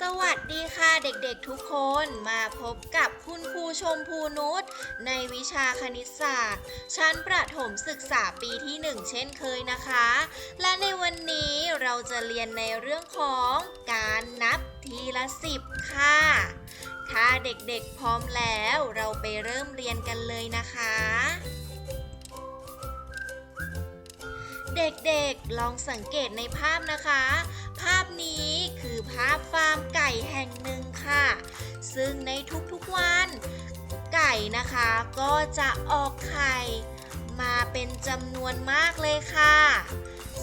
สวัสดีค่ะเด็กๆทุกคนมาพบกับคุณครูชมพูนุชในวิชาคณิตศาสตร์ ชั้นประถมศึกษาปีที่ 1 เช่นเคยนะคะ และในวันนี้เราจะเรียนในเรื่องของการนับทีละสิบค่ะถ้าเด็กๆพร้อมแล้วเราไปเริ่มเรียนกันเลยนะคะ เด็กๆลองสังเกตในภาพนะคะ ภาพนี้คือภาพไก่แห่ งหนึ่งค่ะ ซึ่งในทุกๆวัน ไก่นะคะก็จะออกไข่ มาเป็นจำนวนมากเลยค่ะ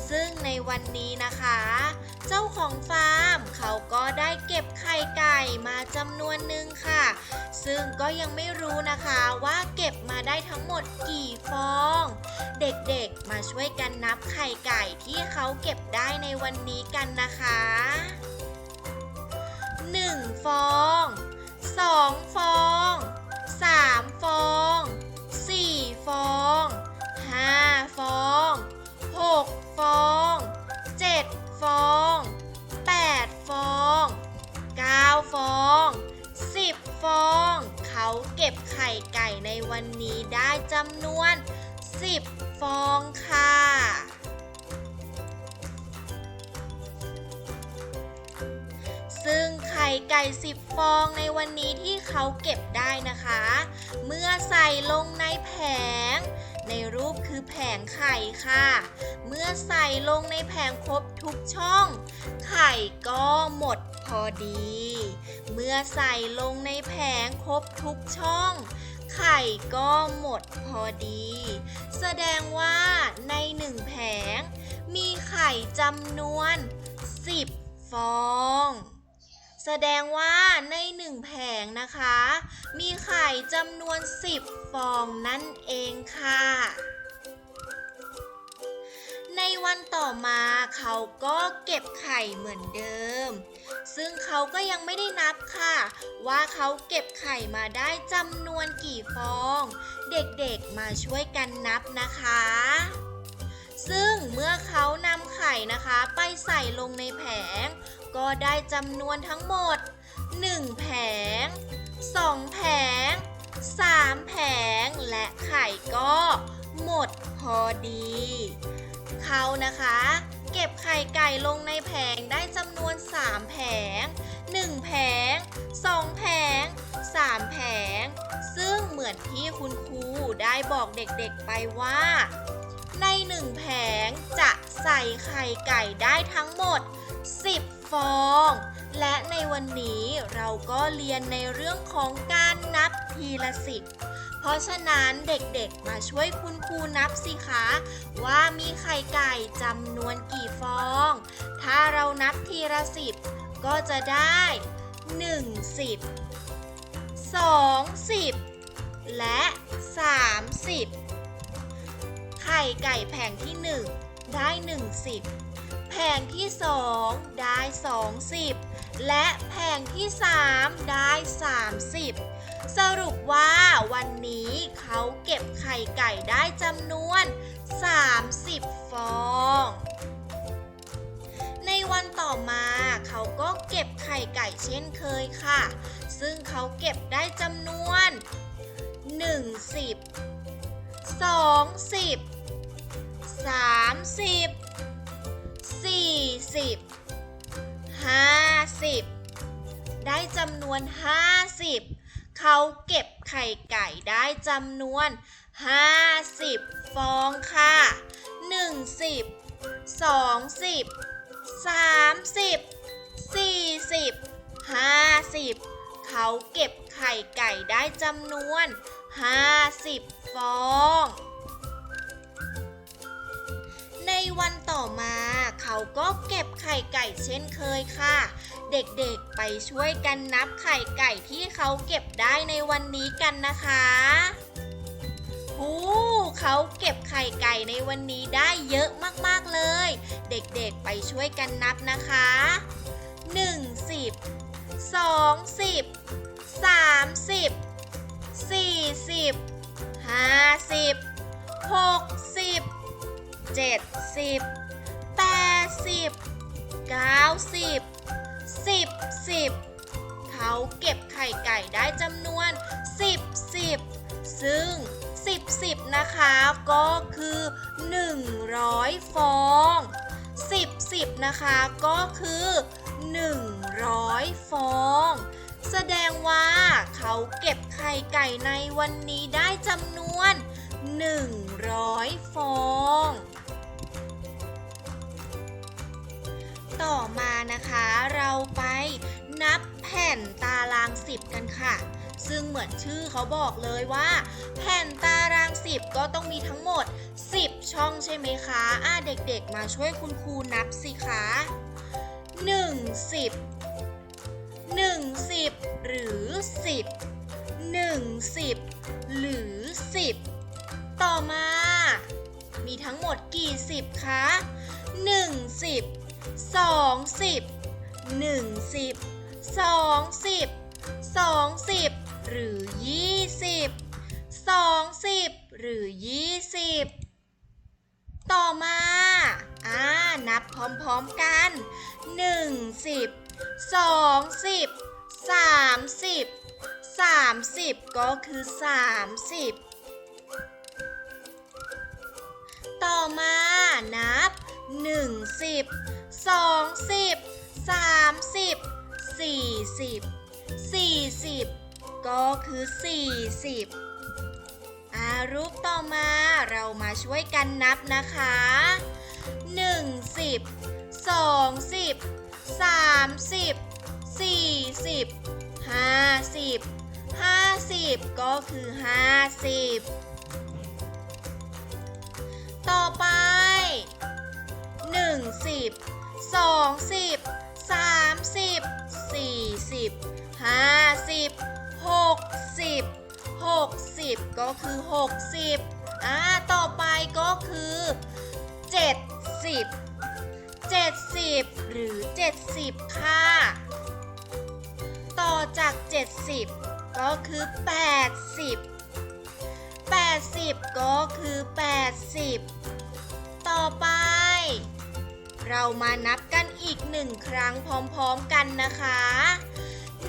ซึ่งในวันนี้นะคะ เจ้าของฟาร์มเขาก็ได้เก็บไข่ไก่มาจำนวนหนึ่งค่ะ ซึ่งก็ยังไม่รู้นะคะว่าเก็บมาได้ทั้งหมดกี่ฟอง เด็กๆมาช่วยกันนับไข่ไก่ที่เขาเก็บได้ในวันนี้กันนะคะ 1 ฟอง 2 ฟอง 3 ฟอง 4 ฟอง 5 ฟอง 6 ฟอง 7 ฟอง 8 ฟอง 9 ฟอง 10 ฟอง เขาเก็บไข่ไก่ในวันนี้ได้จำนวน 10 ฟองค่ะ ไข่ไก่ 10 ฟองในวันนี้ที่เขาเก็บได้นะคะ เมื่อใส่ลงในแผง ในรูปคือแผงไข่ค่ะ เมื่อใส่ลงในแผงครบทุกช่อง ไข่ก็หมดพอดี เมื่อใส่ลงในแผงครบทุกช่อง ไข่ก็หมดพอดี แสดงว่าในหนึ่งแผง มีไข่จำนวน 10 ฟอง แสดงว่าในหนึ่งแผงนะคะ มีไข่จำนวน 10 ฟองนั่นเองค่ะ ในวันต่อมาเขาก็เก็บไข่เหมือนเดิม ซึ่งเขาก็ยังไม่ได้นับค่ะ ว่าเขาเก็บไข่มาได้จำนวนกี่ฟอง เด็กๆมาช่วยกันนับนะคะซึ่งเมื่อเขานำไข่นะคะ ไปใส่ลงในแผง ก็ได้จำนวนทั้งหมด 1 แผง 2 แผง 3 แผง และไข่ก็หมดพอดี เขานะคะ เก็บไข่ไก่ลงในแผงได้จำนวน 3 แผง 1 แผง 2 แผง 3 แผง ซึ่งเหมือนที่คุณครูได้บอกเด็กๆไปว่าใน 1 แผงจะใส่ไข่ไก่ได้ทั้งหมด 10 ฟอง และในวันนี้เราก็เรียนในเรื่องของการนับทีละสิบเพราะฉะนั้นเด็กๆมาช่วยคุณครูนับสิคะ ว่ามีไข่ไก่จำนวนกี่ฟอง ถ้าเรานับทีละสิบก็จะได้1สิบ2สิบและ30ไข่ไก่แผงที่1ได้1สิบ แผงที่ 2 ได้ 20 และแผงที่ 3 ได้ 30 สรุปว่าวันนี้เขาเก็บไข่ไก่ได้จำนวน 30 ฟองในวันต่อมาเขาก็เก็บไข่ไก่เช่นเคยค่ะ ซึ่งเขาเก็บได้จำนวน1 10 2 0 30 40 50 ได้จำนวน 50 เขาเก็บไข่ไก่ได้จำนวน 50 ฟองค่ะ10 20 30 40 50 เขาเก็บไข่ไก่ได้จำนวน 50 ฟอง วันต่อมา เขาก็เก็บไข่ไก่เช่นเคยค่ะ เด็กๆไปช่วยกันนับไข่ไก่ที่เขาเก็บได้ในวันนี้กันนะคะหูเขาเก็บไข่ไก่ในวันนี้ได้เยอะมากๆเลย เด็กๆไปช่วยกันนับนะคะ1สิบ2สิบ3 เจ็ดสิบแปดสิบเก้าสิบสิบสิบเขาเก็บไข่ไก่ได้จำนวน10 10ซึ่ง10 10นะคะก็คือ100ฟอง10 10นะคะก็คือ100ฟองแสดงว่าเขาเก็บไข่ไก่ในวันนี้ได้จำนวน 100 ฟอง ต่อมานะคะเราไปนับแผ่นตารางสิบกันค่ะ ซึ่งเหมือนชื่อเขาบอกเลยว่า แผ่นตารางสิบก็ต้องมีทั้งหมด 10 ช่องใช่ไหมคะอ่าเด็กๆ มาช่วยคุณครูนับสิคะ1 10 1 10 หรือ 10 1 10 หรือ 10 ต่อมา มีทั้งหมดกี่สิบคะ1 10 สองสิบหนึ่งสิบสองสิบสองสิบหรือยี่สิบสองสิบหรือยี่สิบต่อมา อ่า นับพร้อมๆกันหนึ่งสิบสองสิบสามสิบสามสิบก็คือสามสิบต่อมา นับหนึ่งสิบ สองสิบสามสิบสี่สิบสี่สิบก็คือสี่สิบอารูปต่อมาเรามาช่วยกันนับนะคะหนึ่งสิบสองสิบสามสิบสี่สิบห้าสิบห้าสิบก็คือห้าสิบต่อไปหนึ่งสิบ สองสิบสามสิบสี่สิบห้าสิบหกสิบหกสิบก็คือหกสิบอ่าต่อไปก็คือเจ็ดสิบเจ็ดสิบหรือเจ็ดสิบค่ะ ต่อจากเจ็ดสิบก็คือแปดสิบแปดสิบก็คือแปดสิบต่อไป เรามานับกันอีกหนึ่งครั้งพร้อมๆกันนะคะ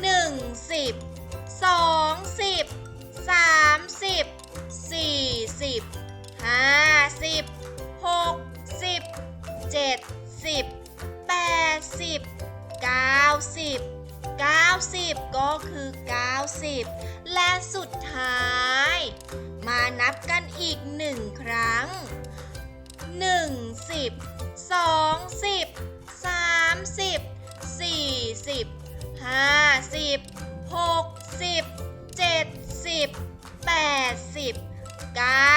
หนึ่งสิบสองสิบสามสิบสี่สิบห้าสิบหกสิบเจ็ดสิบแปดสิบเก้าสิบเก้าสิบก็คือเก้าสิบและสุดท้าย มานับกันอีกหนึ่งครั้งหนึ่งสิบ สองสิบสามสิบสี่สิบห้าสิบหกสิบเจ็ดสิบแปดสิบเก้า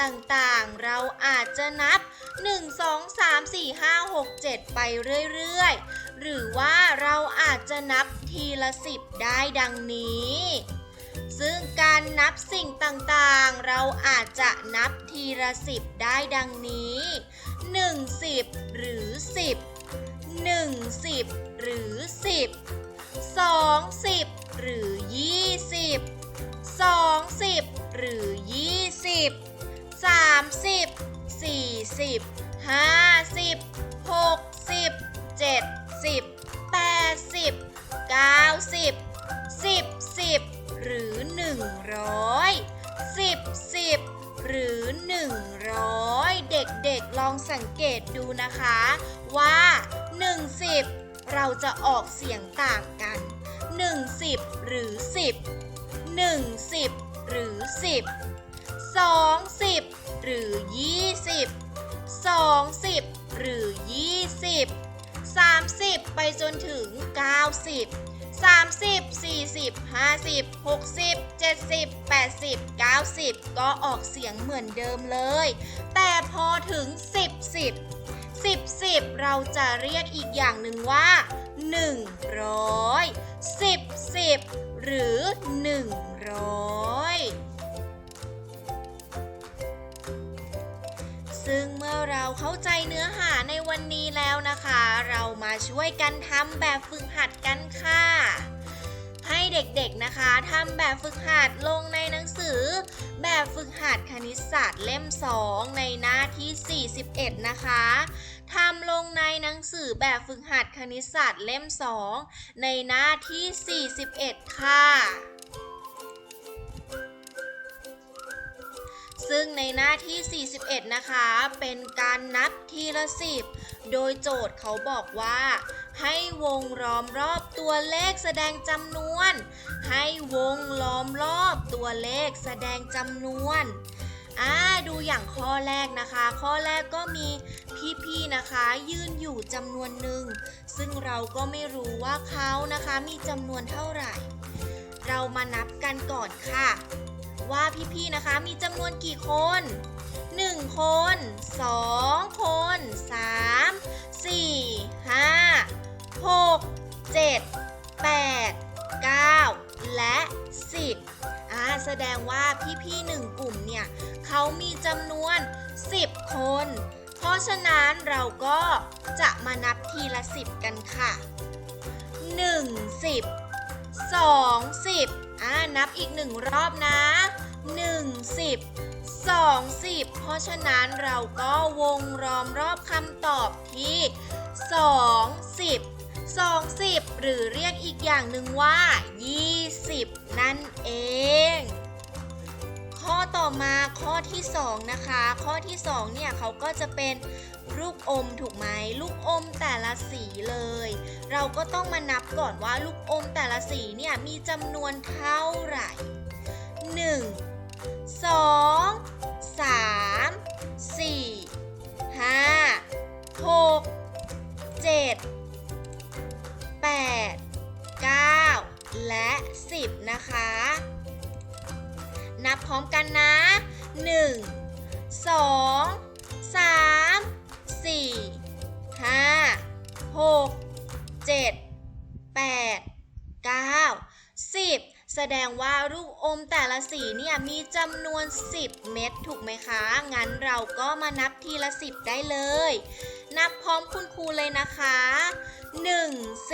ต่างๆ เราอาจจะนับ 1 2 3 4 5 6 7 ไปเรื่อยๆ หรือว่าเราอาจจะนับทีละสิบได้ดังนี้ ซึ่งการนับสิ่งต่างๆ เราอาจจะนับทีละสิบได้ดังนี้1สิบหรือ 10 1สิบหรือ 10 2สิบหรือ 20 2สิบหรือ 20 30 40 50 60 70 80 90 10 10หรือ100 10 10หรือ100เด็กๆลองสังเกตดูนะคะ ว่า1 10เราจะออกเสียงต่าง 30 ไปจนถึง 90 30 40 50 60 70 80 90 ก็ออกเสียงเหมือนเดิมเลย แต่พอถึง 10 10 10 10 เราจะเรียกอีกอย่างหนึ่งว่า 100 10 10 หรือ 100 ซึ่งเมื่อเราเข้าใจเนื้อหาในวันนี้แล้วนะคะ เรามาช่วยกันทำแบบฝึกหัดกันค่ะ ให้เด็กๆนะคะทำแบบฝึกหัดลงในหนังสือ แบบฝึกหัดคณิตศาสตร์เล่ม 2 ในหน้าที่ 41 นะคะทำลงในหนังสือแบบฝึกหัดคณิตศาสตร์เล่ม 2 ในหน้าที่ 41 ค่ะ ซึ่งในหน้าที่ 41 นะคะ เป็นการนับทีละสิบโดยโจทย์เขาบอกว่า ให้วงล้อมรอบตัวเลขแสดงจำนวน ให้วงล้อมรอบตัวเลขแสดงจำนวนอ่าดูอย่างข้อแรกนะคะ ข้อแรกก็มีพี่ๆนะคะ ยืนอยู่จำนวนหนึ่ง ซึ่งเราก็ไม่รู้ว่าเขานะคะมีจำนวนเท่าไหร่ เรามานับกันก่อนค่ะ ว่าพี่ๆนะคะมีจำนวนกี่คน 1 คน 2 คน 3 4 5 6 7 8 9 และ 10อ่าแสดงว่าพี่ๆหนึ่งกลุ่มเนี่ยเขามีจำนวน 10 คน เพราะฉะนั้นเราก็จะมานับทีละ 10 กันค่ะ 1 10 2 10อ่านับอีกหนึ่งรอบนะ 1 10 20 เพราะฉะนั้นเราก็วงล้อมรอบคำตอบที่ 20 20 หรือเรียกอีกอย่างหนึ่งว่า 20 นั่นเอง ข้อต่อมาข้อที่ 2 นะคะ ข้อที่ 2 เนี่ยเขาก็จะเป็นลูกอมถูกไหมลูกอมแต่ละสีเลย เราก็ต้องมานับก่อนว่าลูกอมแต่ละสีเนี่ยมีจำนวนเท่าไหร่ 1 2 3 4 5 6 7 8 9และ10นะคะ นับพร้อมกันนะ1 2 3 4 5 6 7 8 9 10แส แสดงว่าลูกอมแต่ละสีเนี่ยมีจำนวน 10 เม็ดถูกไหมคะ งั้นเราก็มานับทีละ 10 ได้เลย นับพร้อมคุณครูเลยนะคะ 1 10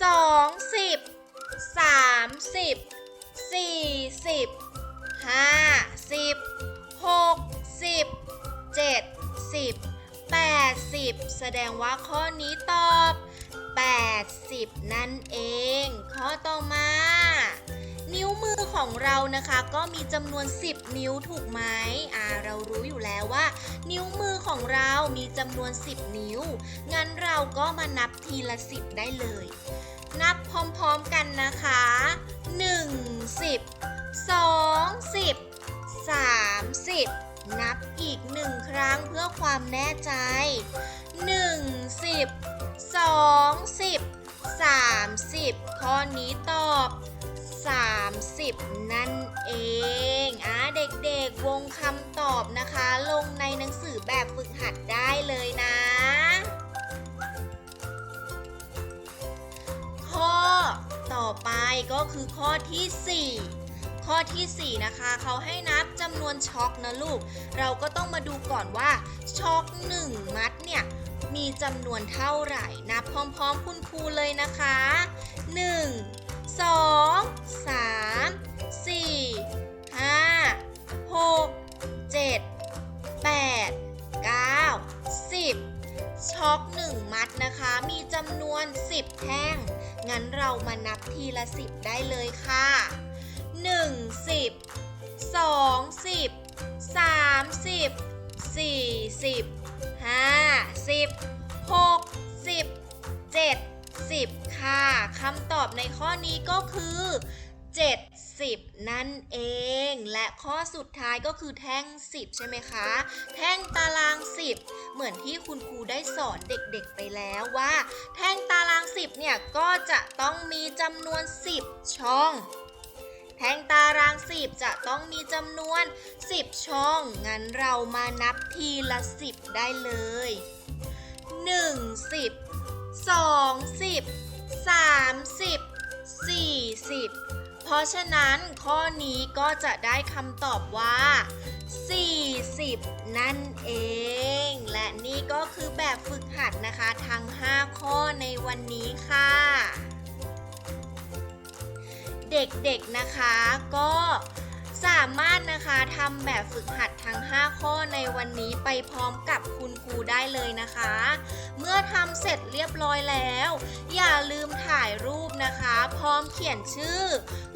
2 10 30 40 50 60 70 80 แสดงว่าข้อนี้ตอบ 80 นั่นเอง ข้อต่อมา นิ้วมือของเรานะคะ ก็มีจำนวน 10 นิ้วถูกไหมอ่าเรารู้อยู่แล้วว่า นิ้วมือของเรามีจำนวน 10 นิ้ว งั้นเราก็มานับทีละ 10 ได้เลย นับพร้อมๆกันนะคะ 1 10 2 10 30 นับอีกหนึ่งครั้งเพื่อความแน่ใจ 1 10 2 10 30ข้อนี้ตอบ 30 นั่นเองอะเด็กๆวงคำตอบนะคะ ลงในหนังสือแบบฝึกหัดได้เลยนะ ข้อต่อไปก็คือข้อที่ 4ข้อทีสี่4 นะคะ เขาให้นับจำนวนช็อกนะลูก เราก็ต้องมาดูก่อนว่าช็อก 1 มัดเนี่ย มีจำนวนเท่าไหร่ นับพร้อมๆคุณครูเลยนะคะ 1 2 3 4 5 6 7 8 9 10 ช็อก1 มัดนะคะ มีจำนวน 10 แท่ง งั้นเรามานับทีละ 10 ได้เลยค่ะ 1 10 2 10 3 10 4 10 5 10 6 10 7 10ค่ะคำตอบในข้อนี้ก็คือ70 นั่นเอง และข้อสุดท้ายก็คือแท่ง 10 ใช่ไหมคะ แท่งตาราง 10 เหมือนที่คุณครูได้สอนเด็กๆไปแล้วว่า แท่งตาราง 10 เนี่ย ก็จะต้องมีจำนวน 10 ช่อง แท่งตาราง 10 จะต้องมีจำนวน 10 ช่อง งั้นเรามานับทีละ 10 ได้เลย 1 10 2 10 30 40 เพราะฉะนั้นข้อนี้ก็จะได้คำตอบว่า 40 นั่นเอง และนี่ก็คือแบบฝึกหัดนะคะ ทั้ง 5 ข้อในวันนี้ค่ะ เด็กๆนะคะก็สามารถนะคะทำแบบฝึกหัดทั้ง 5 ข้อในวันนี้ไปพร้อมกับคุณครูได้เลยนะคะ เมื่อทำเสร็จเรียบร้อยแล้ว อย่าลืมถ่ายรูปนะคะ พร้อมเขียนชื่อ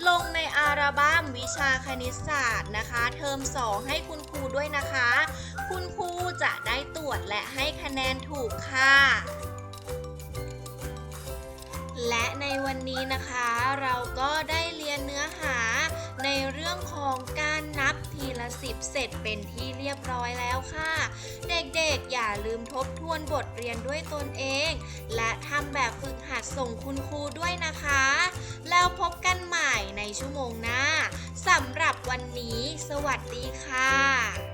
ลงในอัลบั้มวิชาคณิตศาสตร์นะคะ เทอม 2 ให้คุณครูด้วยนะคะ คุณครูจะได้ตรวจและให้คะแนนถูกค่ะ ในวันนี้นะคะเราก็ได้เรียนเนื้อหาในเรื่องของการนับทีละสิบเสร็จเป็นที่เรียบร้อยแล้วค่ะ เด็กๆ อย่าลืมทบทวนบทเรียนด้วยตนเอง และทำแบบฝึกหัดส่งคุณครูด้วยนะคะ แล้วพบกันใหม่ในชั่วโมงหน้าสำหรับวันนี้ สวัสดีค่ะ